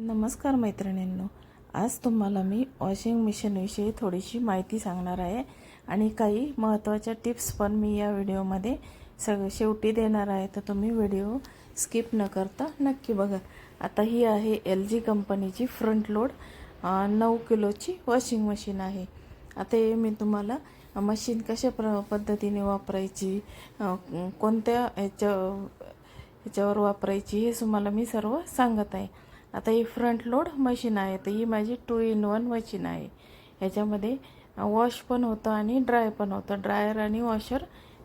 नमस्कार मैत्रिणींनो. आज तुम्हाला मी वॉशिंग मशीनविषयी थोडीशी माहिती सांगणार आहे आणि काही महत्त्वाच्या टिप्स पण मी या व्हिडिओमध्ये सग शेवटी देणार आहे. तर तुम्ही व्हिडिओ स्किप न करता नक्की बघा. आता ही आहे एल जी कंपनीची फ्रंट लोड नऊ किलोची वॉशिंग मशीन आहे. आता हे मी तुम्हाला मशीन कशा प्र पद्धतीने वापरायची कोणत्या ह्याच्या ह्याच्यावर वापरायची हे तुम्हाला मी सर्व सांगत आहे. आता ही फ्रंट लोड मशीन आहे तर ही माझी टू इन वन मशीन आहे. ह्याच्यामध्ये वॉश पण होतं आणि ड्राय पण होतं. ड्रायर आणि वॉशर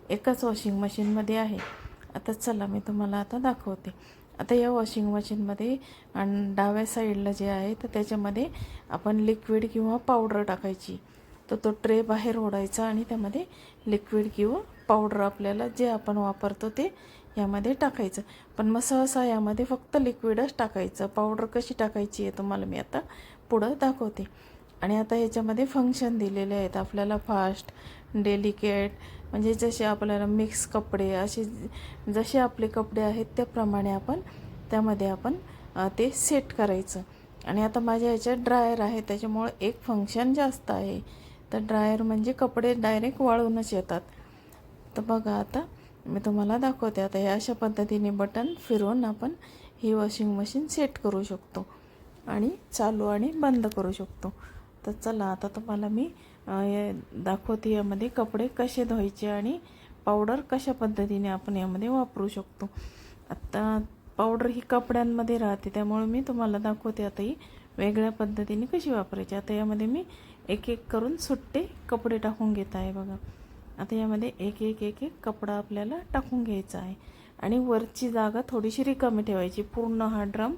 एकाच वॉशिंग मशीनमध्ये आहे. आता चला मी तुम्हाला आता दाखवते. आता या वॉशिंग मशीनमध्ये आणि डाव्या साईडला जे आहे तर त्याच्यामध्ये आपण लिक्विड किंवा पावडर टाकायची. तर तो ट्रे बाहेर ओढायचा आणि त्यामध्ये लिक्विड किंवा पावडर आपल्याला जे आपण वापरतो ते यामध्ये टाकायचं. पण मग सहसा यामध्ये फक्त लिक्विडच टाकायचं. पावडर कशी टाकायची आहे तुम्हाला मी आता पुढं दाखवते. आणि आता ह्याच्यामध्ये फंक्शन दिलेले आहेत. आपल्याला फास्ट डेलिकेट म्हणजे जसे आपल्याला मिक्स कपडे असे जसे आपले कपडे आहेत त्याप्रमाणे आपण त्यामध्ये आपण ते सेट करायचं. आणि आता माझ्या ह्याच्यात ड्रायर आहे. त्याच्यामुळं एक फंक्शन जास्त आहे. तर ड्रायर म्हणजे कपडे डायरेक्ट वाळूनच येतात. तर बघा आता मी तुम्हाला दाखवते. आता हे अशा पद्धतीने बटन फिरवून आपण ही वॉशिंग मशीन सेट करू शकतो आणि चालू आणि बंद करू शकतो. तर चला आता तुम्हाला मी दाखवते यामध्ये कपडे कसे धुवायचे आणि पावडर कशा पद्धतीने आपण यामध्ये वापरू शकतो. आता पावडर ही कपड्यांमध्ये राहते त्यामुळे मी तुम्हाला दाखवते आता ही वेगळ्या पद्धतीने कशी वापरायची. आता यामध्ये मी एक एक करून सुट्टे कपडे टाकून घेत आहे बघा. आता यामध्ये एक एक एक एक कपडा आपल्याला टाकून घ्यायचा आहे. आणि वरची जागा थोडीशी रिकामी ठेवायची. पूर्ण हा ड्रम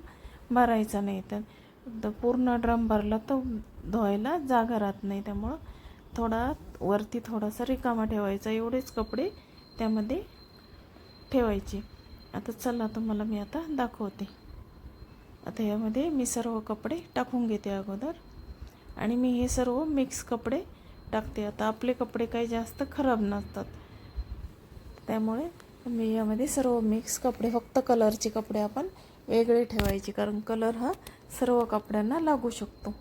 भरायचा नाही तर. पूर्ण ड्रम भरला तर धुवायला जागा राहत नाही. त्यामुळं थोडा वरती थोडासा रिकामा ठेवायचा. एवढेच कपडे त्यामध्ये ठेवायचे. आता चला तुम्हाला मी आता दाखवते. आता यामध्ये मी सर्व कपडे टाकून घेते अगोदर. आणि मी हे सर्व मिक्स कपडे टाकते. आता आपले कपडे काही जास्त खराब नसतात. त्यामुळे मी यामध्ये सर्व मिक्स कपडे फक्त कलरचे कपडे आपण वेगळे ठेवायचे. कारण कलर हा सर्व कपड्यांना लागू शकतो.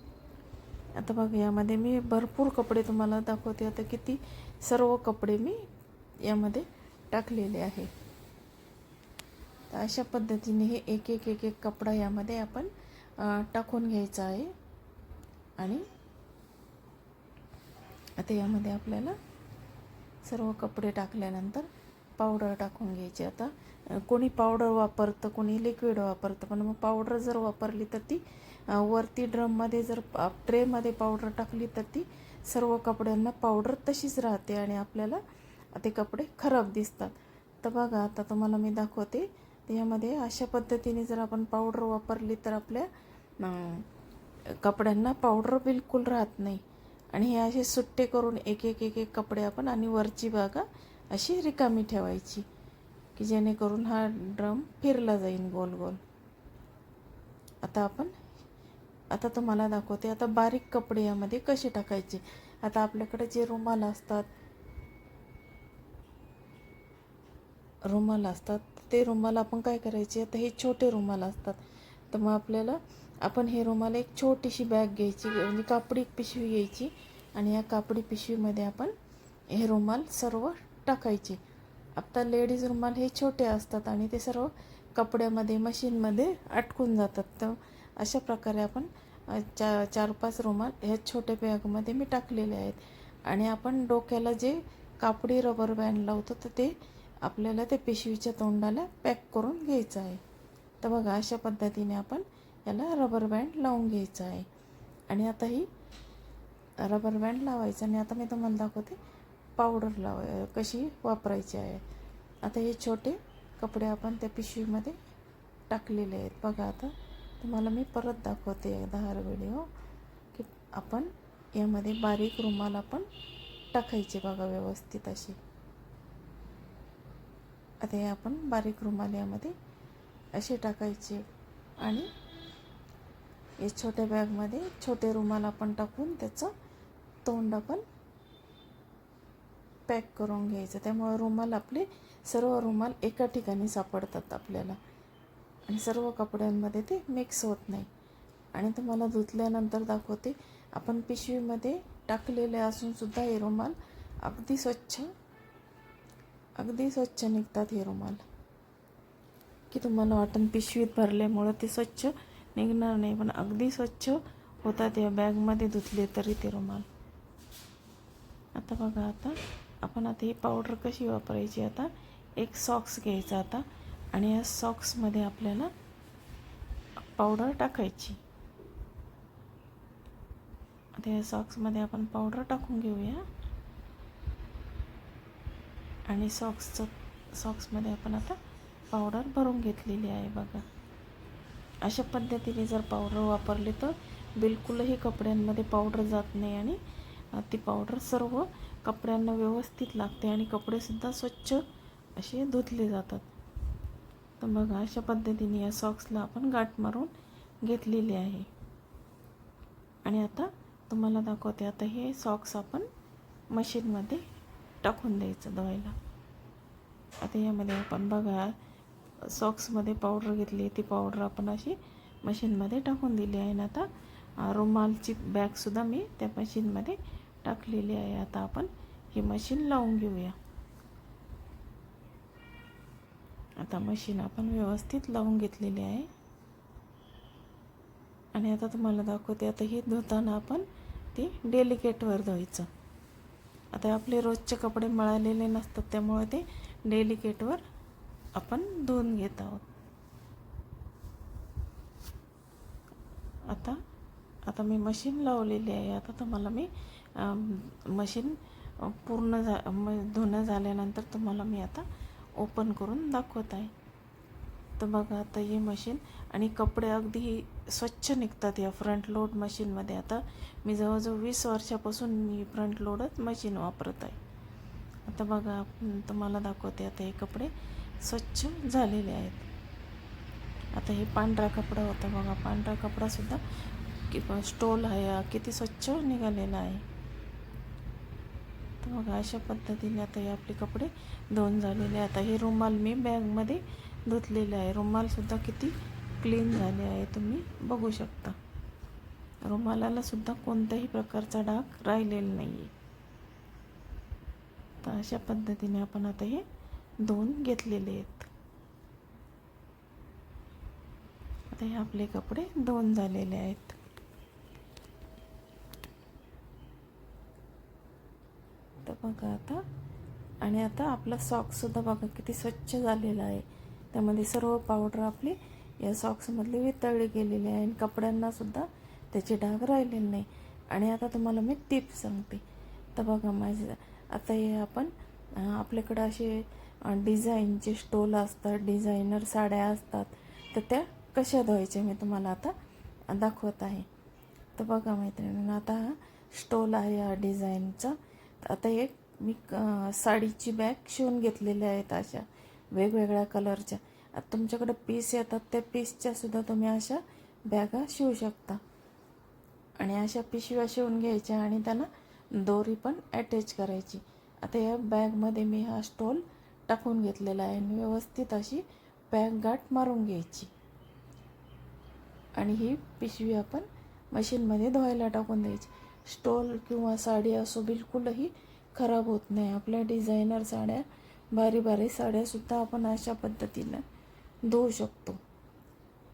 आता बघ यामध्ये मी भरपूर कपडे तुम्हाला दाखवते. आता किती सर्व कपडे मी यामध्ये टाकलेले आहे. तर अशा पद्धतीने हे एक एक एक एक कपडा यामध्ये आपण टाकून घ्यायचा आहे. आणि आता यामध्ये आपल्याला सर्व कपडे टाकल्यानंतर पावडर टाकून घ्यायची. आता कोणी पावडर वापरतं कोणी लिक्विड वापरतं पण मग पावडर जर वापरली तर ती वरती ड्रममध्ये जर ट्रेमध्ये पावडर टाकली तर ती सर्व कपड्यांना पावडर तशीच राहते आणि आपल्याला ते कपडे खराब दिसतात. तर बघा आता तुम्हाला मी दाखवते. यामध्ये अशा पद्धतीने जर आपण पावडर वापरली तर आपल्या कपड्यांना पावडर बिलकुल राहत नाही. आणि हे असे सुट्टे करून एक एक एक एक कपडे आपण आणि वरची बागा अशी रिकामी ठेवायची की जेणेकरून हा ड्रम फिरला जाईल गोल गोल. आता आपण आता तुम्हाला दाखवते आता बारीक कपडे यामध्ये कसे टाकायचे. आता आपल्याकडे जे रुमाल असतात रुमाल असतात ते रुमाल आपण काय करायचे? आता हे छोटे रुमाल असतात. तर मग आपल्याला आपण हे रुमाल एक छोटीशी बॅग घ्यायची म्हणजे कापडी पिशवी घ्यायची आणि या कापडी पिशवीमध्ये आपण हे रुमाल सर्व टाकायचे. आता लेडीज रुमाल हे छोटे असतात आणि ते सर्व कपड्यामध्ये मशीनमध्ये अटकून जातात. तर अशा प्रकारे आपण चा चार पाच रुमाल ह्या छोट्या बॅगमध्ये मी टाकलेले आहेत. आणि आपण डोक्याला जे कापडी रबर बँड लावतो तर ते आपल्याला ते पिशवीच्या तोंडाला पॅक करून घ्यायचं आहे. तर बघा अशा पद्धतीने आपण याला रबर बँड लावून घ्यायचं आहे. आणि आता ही रबर बँड लावायचं आणि आता मी तुम्हाला दाखवते पावडर लावाय कशी वापरायची आहे. आता हे छोटे कपडे आपण त्या पिशवीमध्ये टाकलेले आहेत. बघा आता तुम्हाला मी परत दाखवते एकदा हर व्हिडिओ की आपण यामध्ये बारीक रुमाल आपण टाकायचे बघा व्यवस्थित असे. आता हे आपण बारीक रुमाल यामध्ये असे टाकायचे आणि हे छोट्या बॅगमध्ये छोटे रुमाल आपण टाकून त्याचं तोंड आपण पॅक करून घ्यायचं. त्यामुळे रुमाल आपले सर्व रुमाल एका ठिकाणी सापडतात आपल्याला. आणि सर्व कपड्यांमध्ये ते मिक्स होत नाही. आणि तुम्हाला धुतल्यानंतर दाखवते आपण पिशवीमध्ये टाकलेले असूनसुद्धा हे रुमाल अगदी स्वच्छ अगदी स्वच्छ निघतात हे रुमाल. की तुम्हाला वाटण पिशवीत भरल्यामुळं ते स्वच्छ निघणार नाही पण अगदी स्वच्छ होतात या बॅगमध्ये धुतले तरी ते रुमाल. आता बघा आता आपण आता ही पावडर कशी वापरायची? आता एक सॉक्स घ्यायचा आता आणि या सॉक्समध्ये आपल्याला पावडर टाकायची. आता या सॉक्समध्ये आपण पावडर टाकून घेऊया. आणि सॉक्सचं सॉक्समध्ये आपण आता पावडर भरून घेतलेली आहे बघा. अशा पद्धतीने जर पावडर वापरली तर बिलकुलही कपड्यांमध्ये पावडर जात नाही आणि ती पावडर सर्व कपड्यांना व्यवस्थित लागते आणि कपडेसुद्धा स्वच्छ असे धुतले जातात. तर बघा अशा पद्धतीने या सॉक्सला आपण गाठ मारून घेतलेली आहे. आणि आता तुम्हाला दाखवते आता हे सॉक्स आपण मशीनमध्ये टाकून द्यायचं धुवायला. आता यामध्ये आपण बघा सॉक्समध्ये पावडर घेतली ती पावडर आपण अशी मशीनमध्ये टाकून दिली आहे आणि आता. रुमालची बॅगसुद्धा मी त्या मशीनमध्ये टाकलेली आहे. आता आपण ही मशीन लावून घेऊया. आता मशीन आपण व्यवस्थित लावून घेतलेली आहे. आणि आता तुम्हाला दाखवते आता ही धुताना आपण ती डेलिकेटवर धुवायचं. आता आपले रोजचे कपडे मळालेले नसतात त्यामुळे ते डेलिकेटवर आपण धुवून घेत आहोत. आता आता मी मशीन लावलेली आहे. आता तुम्हाला मी मशीन पूर्ण झा म धुणं झाल्यानंतर तुम्हाला मी आता ओपन करून दाखवत आहे. तर बघा आता ही मशीन आणि कपडे अगदी स्वच्छ निघतात या फ्रंट लोड मशीनमध्ये आता मी जवळजवळ वीस वर्षापासून मी फ्रंट लोडच मशीन वापरत आहे. आता बघा तुम्हाला दाखवते आता हे कपडे. स्वच्छ झालेले आहेत. आता हे पांढरा कपडा होता बघा. पांढरा कपडासुद्धा कि स्टोल आहे. किती स्वच्छ निघालेला आहे. तर बघा अशा पद्धतीने आता हे आपले कपडे धुवून झालेले आहे. आता हे रुमाल मी बॅगमध्ये धुतलेले आहे. रुमालसुद्धा किती क्लीन झाले आहे. तुम्ही बघू शकता. रुमालाला सुद्धा कोणत्याही प्रकारचा डाग राहिलेला नाही आहे तर अशा पद्धतीने आपण आता हे दोन घेतलेले आहेत. आता हे आपले कपडे दोन झालेले आहेत. तर बघा आता. आणि आता आपला सॉक्ससुद्धा बघा किती स्वच्छ झालेला आहे. त्यामध्ये सर्व पावडर आपली या सॉक्समधली वितळली गेलेली आहे. आणि कपड्यांनासुद्धा त्याचे डाग राहिलेले नाही. आणि आता तुम्हाला मी टिप सांगते. तर बघा माझे आता हे आपण आपल्याकडं असे डिझाईनचे स्टोल असतात डिझायनर साड्या असतात. तर त्या कशा धुवायच्या मी तुम्हाला आता दाखवत आहे. तर बघा मैत्रिणींनो आता हा स्टोल आहे हा डिझाईनचा. आता एक मी साडीची बॅग शिवून घेतलेल्या आहेत अशा वेगवेगळ्या कलरच्या. आता तुमच्याकडे पीस येतात त्या पीसच्या सुद्धा तुम्ही अशा बॅगा शिवू शकता. आणि अशा पिशव्या शिवून घ्यायच्या आणि त्यांना दोरी पण अटॅच करायची. आता या बॅगमध्ये मी हा स्टोल टाकून घेतलेला आहे आणि व्यवस्थित अशी पॅक गाठ मारून घ्यायची. आणि ही पिशवी आपण मशीनमध्ये धुवायला टाकून द्यायची. स्टोल किंवा साडी असो बिलकुलही खराब होत नाही. आपल्या डिझायनर साड्या भारी भारी साड्यासुद्धा आपण अशा पद्धतीनं धुवू शकतो.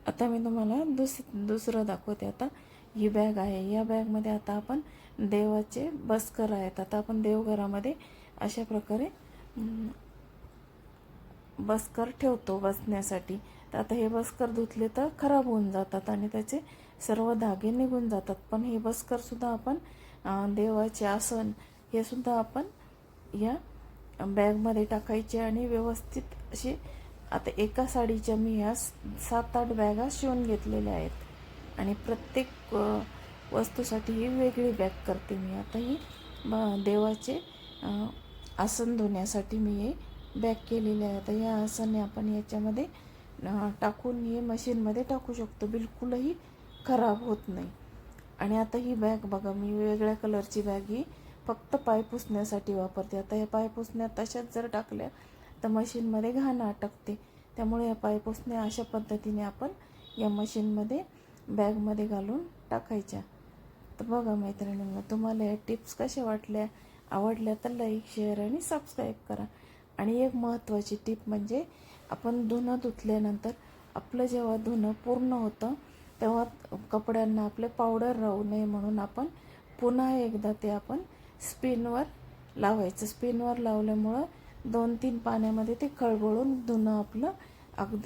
आता मी तुम्हाला दुस दुसरं दाखवते. आता ही बॅग आहे. या बॅगमध्ये आता आपण देवाचे बसकर आहेत. आता आपण देवघरामध्ये अशा प्रकारे बसकर ठेवतो बसण्यासाठी. तर आता हे बसकर धुतले तर खराब होऊन जातात आणि त्याचे सर्व धागे निघून जातात. पण हे बसकरसुद्धा आपण देवाचे आसन हे सुद्धा आपण या बॅगमध्ये टाकायचे आणि व्यवस्थित असे आता एका साडीच्या मी ह्या सात आठ बॅगा शिवून घेतलेल्या आहेत. आणि प्रत्येक वस्तूसाठी ही वेगळी बॅग करते मी. आता ही देवाचे आसन धुण्यासाठी मी हे बॅक केलेले आहे आता या आसने आपण याच्यामध्ये टाकून हे मशीनमध्ये टाकू शकतो. बिलकुलही खराब होत नाही. आणि आता ही बॅग बघा मी वेगळ्या कलरची बॅग ही फक्त पाय पुसण्यासाठी वापरते. आता या पाय पुसण्यात तशाच जर टाकल्या तर मशीनमध्ये घाण अटकते. त्यामुळे या पाय पुसण्या अशा पद्धतीने आपण या मशीनमध्ये बॅगमध्ये घालून टाकायच्या. तर बघा मैत्रिणींना तुम्हाला या टिप्स कशा वाटल्या? आवडल्या तर लाईक शेअर आणि सबस्क्राईब करा. आणि एक महत्त्वाची टीप म्हणजे आपण धुणं धुतल्यानंतर आपलं जेव्हा धुणं पूर्ण होतं तेव्हा कपड्यांना आपले पावडर राहू नये म्हणून आपण पुन्हा एकदा ते आपण स्पिनवर लावायचं. स्पिनवर लावल्यामुळं दोन तीन पाण्यामध्ये ते खळबळून धुणं आपलं अगदी